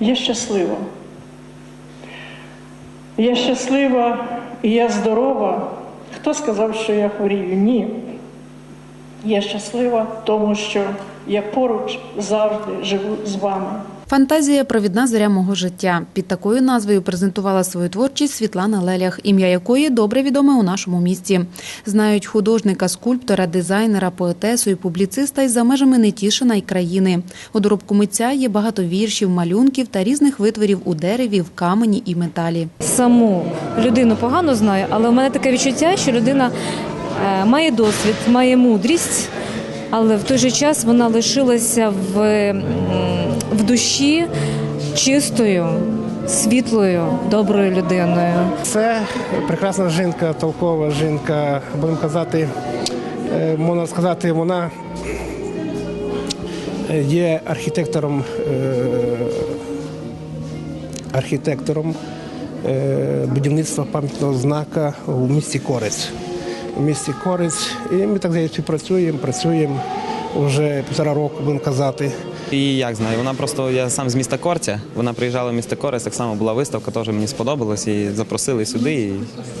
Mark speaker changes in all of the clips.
Speaker 1: Я щаслива. Я щаслива і я здорова. Хто сказав, що я хворію? Ні. Я щаслива, тому що я поруч завжди живу з вами.
Speaker 2: Фантазія провідна зоря мого життя. Під такою назвою презентувала свою творчість Світлана Лелях, ім'я якої добре відоме у нашому місті. Знають художника, скульптора, дизайнера, поетесу і публіциста із за межами Нетішина й країни. У доробку митця є багато віршів, малюнків та різних витворів у дереві, в камені і металі.
Speaker 3: саму людину погано знаю, але у мене таке відчуття, що людина е, має досвід, має мудрість, але в той же час вона лишилася в, в душі чистою, світлою, доброю людиною.
Speaker 4: Це прекрасна жінка, толкова жінка, будемо казати, е, можна сказати, вона є архітектором, е, архітектором е, будівництва пам'ятного знака у місті Корець. У місті Корець. І ми так здається, працюємо, працюємо вже півтора року, будемо казати.
Speaker 5: І як знаю, вона просто я сам з міста Корця. Вона приїжджала в місто Корець, так само була виставка, теж мені сподобалось. І запросили сюди, і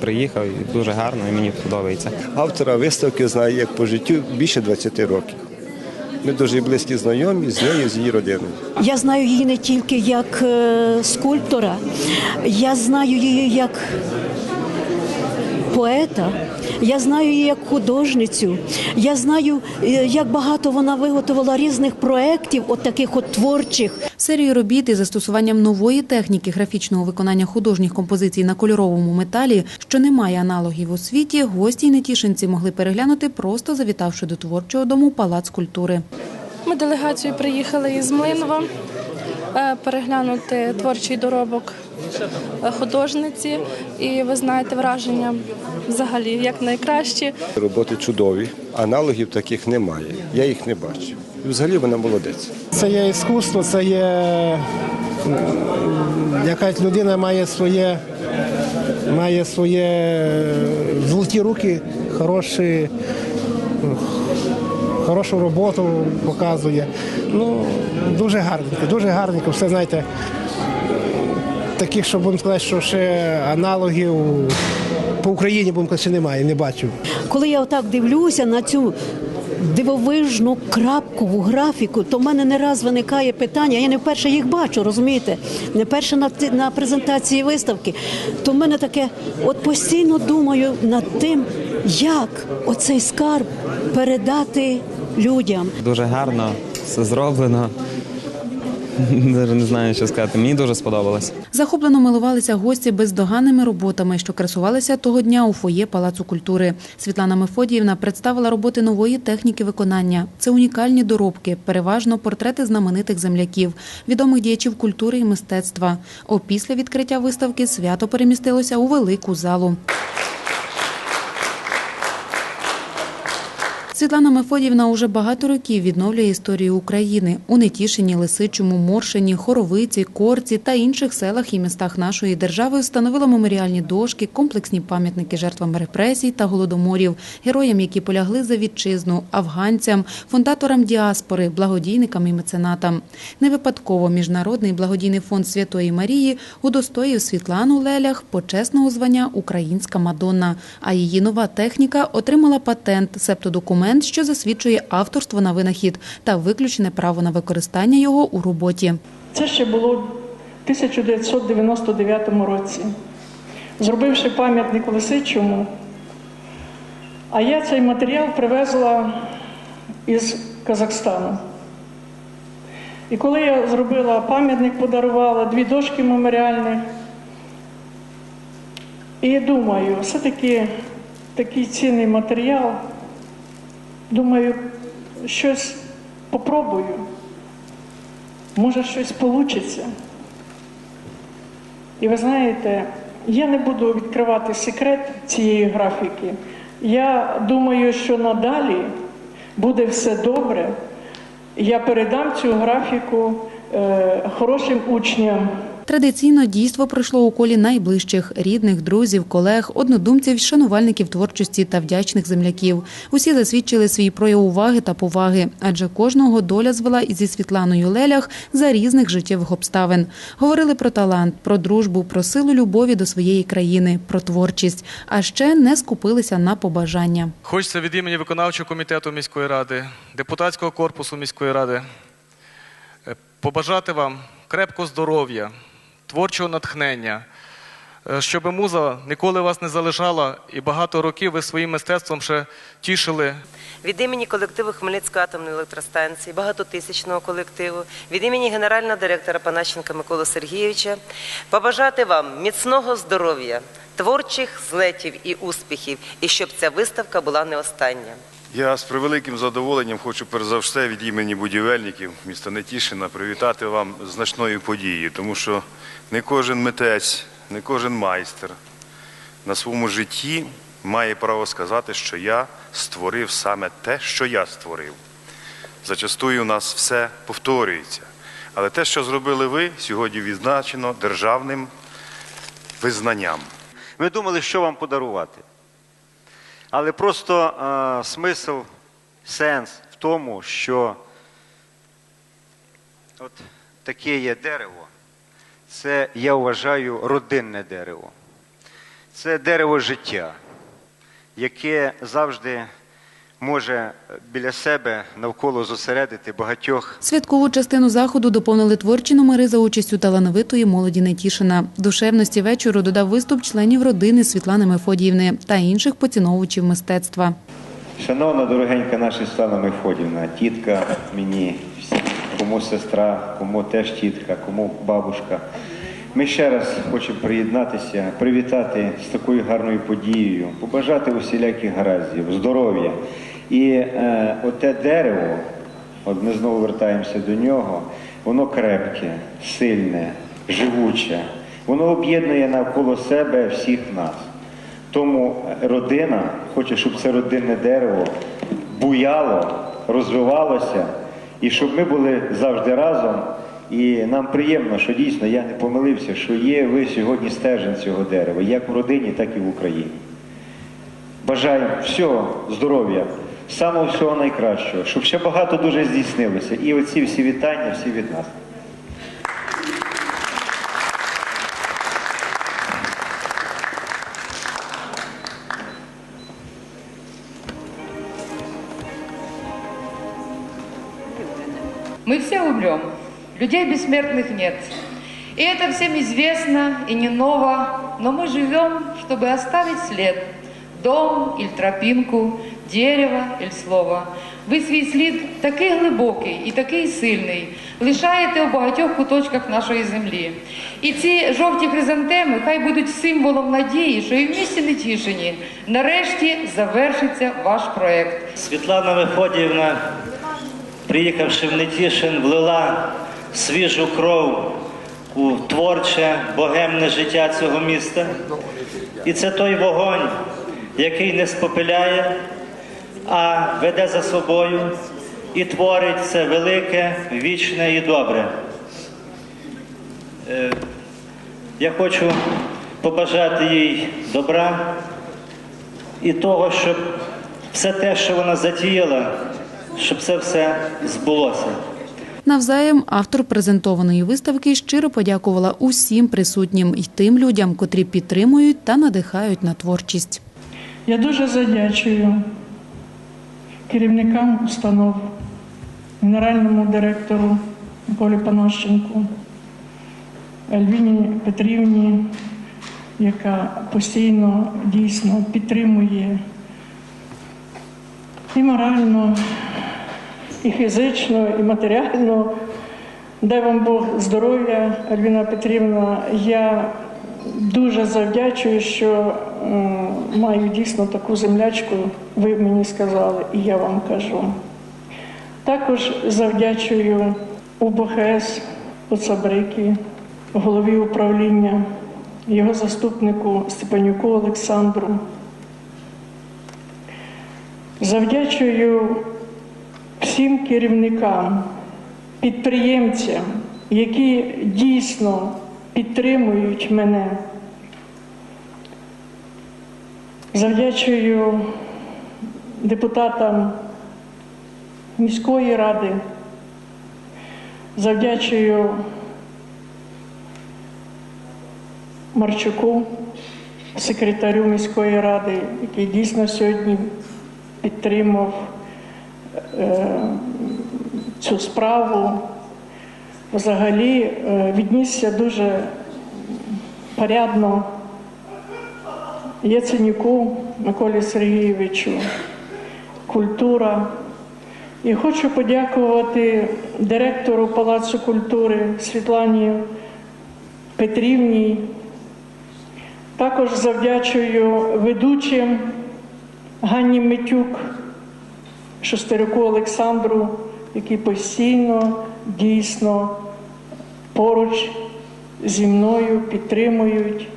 Speaker 5: приїхав, і дуже гарно, і мені подобається.
Speaker 6: Автора виставки знаю як по життю більше 20 років. Ми дуже близькі знайомі з нею, з її родиною.
Speaker 7: Я знаю її не тільки як е, скульптора, я знаю її як поета, я знаю її як художницю. Я знаю, е, як багато вона виготовила різних проєктів, от таких от творчих.
Speaker 2: Серію робіт із застосуванням нової техніки графічного виконання художніх композицій на кольоровому металі, що не має аналогів у світі, гості й нетішинці могли переглянути, просто завітавши до творчого дому Палац культури.
Speaker 8: Ми делегацією приїхали із Млинова переглянути творчий доробок е, художниці. І ви знаєте враження взагалі як найкращі.
Speaker 6: Роботи чудові, аналогів таких немає. Я їх не бачу. І взагалі вона молодець.
Speaker 4: Це є іскусство, це є якась людина має своє, має своє е, золоті руки, хороші, хорошу роботу показує. Ну, дуже гарненько, дуже гарненько. Все знаєте, таких, що будемо сказати, що ще аналогів по Україні будемо казати, ще немає, не бачу.
Speaker 7: Коли я отак дивлюся на цю дивовижну крапкову графіку, то в мене не раз виникає питання. Я не вперше їх бачу, розумієте? Не вперше на, на презентації виставки. То в мене таке, от постійно думаю над тим, як оцей скарб передати людям.
Speaker 5: Дуже гарно, все зроблено. Навіть не знаю, що сказати. Мені дуже сподобалось.
Speaker 2: Захоплено милувалися гості бездоганними роботами, що красувалися того дня у фоє Палацу культури. Світлана Мефодіївна представила роботи нової техніки виконання. Це унікальні доробки, переважно портрети знаменитих земляків, відомих діячів культури і мистецтва. Опісля відкриття виставки свято перемістилося у велику залу. Світлана Мефодіївна уже багато років відновлює історію України у Нетішині, Лисичому, Моршині, Хоровиці, Корці та інших селах і містах нашої держави встановила меморіальні дошки, комплексні пам'ятники жертвам репресій та голодоморів, героям, які полягли за вітчизну, афганцям, фундаторам діаспори, благодійникам і меценатам. Не випадково міжнародний благодійний фонд Святої Марії удостоїв Світлану Лелях почесного звання Українська Мадонна. А її нова техніка отримала патент, себто документ, що засвідчує авторство на винахід та виключене право на використання його у роботі.
Speaker 1: Це ще було в 1999 році. Зробивши пам'ятник Лисичому, а я цей матеріал привезла із Казахстану. І коли я зробила пам'ятник, подарувала дві дошки меморіальних, і думаю, все-таки такий цінний матеріал, думаю, щось попробую. Може, щось вийде. І ви знаєте, я не буду відкривати секрет цієї графіки. Я думаю, що надалі буде все добре. Я передам цю графіку е, хорошим учням.
Speaker 2: Традиційно дійство пройшло у колі найближчих рідних, друзів, колег, однодумців, шанувальників творчості та вдячних земляків. Усі засвідчили свій прояв уваги та поваги, адже кожного доля звела ізі Світланою Лелях за різних життєвих обставин. Говорили про талант, про дружбу, про силу любові до своєї країни, про творчість, а ще не скупилися на побажання.
Speaker 9: Хочеться від імені виконавчого комітету міської ради, депутатського корпусу міської ради е, побажати вам крепкого здоров'я, творчого натхнення, е, щоб муза ніколи вас не залишала і багато років ви своїм мистецтвом ще тішили
Speaker 10: від імені колективу Хмельницької атомної електростанції, багатотисячного колективу, від імені генерального директора Панащенка Миколи Сергійовича побажати вам міцного здоров'я, творчих злетів і успіхів, і щоб ця виставка була не остання.
Speaker 11: Я з превеликим задоволенням хочу перш за все від імені будівельників міста Нетішина привітати вам значною подією, тому що не кожен митець, не кожен майстер на своєму житті має право сказати, що я створив саме те, що я створив. Зачастую у нас все повторюється. Але те, що зробили ви, сьогодні відзначено державним визнанням.
Speaker 12: Ми думали, що вам подарувати. Але просто е, смисл, сенс в тому, що от таке є дерево, це, я вважаю, родинне дерево. Це дерево життя, яке завжди може біля себе навколо зосередити багатьох
Speaker 2: Святкову частину заходу доповнили творчі номери за участю талановитої молоді Нетішина. Душевності вечору додав виступ членів родини Світлани Мефодіївни та інших поціновувачів мистецтва.
Speaker 13: Шановна дорогенька наша Світлана Мефодівна, тітка мені, всі, кому сестра, кому теж тітка, кому бабушка. Ми ще раз хочемо приєднатися, привітати з такою гарною подією, побажати усіляких гараздів, здоров'я. І е, оте дерево, от ми знову вертаємося до нього, воно крепке, сильне, живуче, воно об'єднує навколо себе всіх нас. Тому родина хоче, щоб це родинне дерево буяло, розвивалося, і щоб ми були завжди разом. І нам приємно, що дійсно я не помилився, що є ви сьогодні стержень цього дерева, як в родині, так і в Україні. Бажаю всього здоров'я, самого всього найкращого, щоб ще багато дуже здійснилося. І оці всі вітання, всі від нас.
Speaker 14: Мы все умрем. Людей бессмертных нет. И это всем известно и не ново, но мы живем, чтобы оставить след. Дом или тропинку, дерево или слово. Ви свій слід такий глибокий і такий сильний лишаєте у багатьох куточках нашої землі. І ці жовті хризантеми хай будуть символом надії, що і в місті Нетішині нарешті завершиться ваш проект.
Speaker 15: Світлана Мефодіївна, приїхавши в Нетішин, влила свіжу кров у творче, богемне життя цього міста. І це той вогонь, який не спопиляє, а веде за собою і творить це велике, вічне і добре. Е, Я хочу побажати їй добра і того, щоб все те, що вона затіяла, щоб це все збулося.
Speaker 2: Навзаєм автор презентованої виставки щиро подякувала усім присутнім і тим людям, котрі підтримують та надихають на творчість.
Speaker 1: Я дуже задячую керівникам установ, генеральному директору Миколі Панощенку, Альвіні Петрівні, яка постійно дійсно підтримує і морально, і фізично, і матеріально. Дай вам Бог здоров'я, Альвіна Петрівна. Я дуже завдячую, що маю дійсно таку землячку, ви мені сказали, і я вам кажу. Також завдячую УБХС Оцабрики, голові управління, його заступнику Степанюку Олександру. Завдячую всім керівникам, підприємцям, які дійсно підтримують мене. Завдячую депутатам міської ради, завдячую Марчуку, секретарю міської ради, який дійсно сьогодні підтримав е, цю справу. Взагалі е, віднісся дуже порядно Яценюку Миколі Сергійовичу, культура. І хочу подякувати директору Палацу культури Світлані Петрівні. Також завдячую ведучим Ганні Митюк, Шестерюку Олександру, які постійно дійсно поруч зі мною підтримують.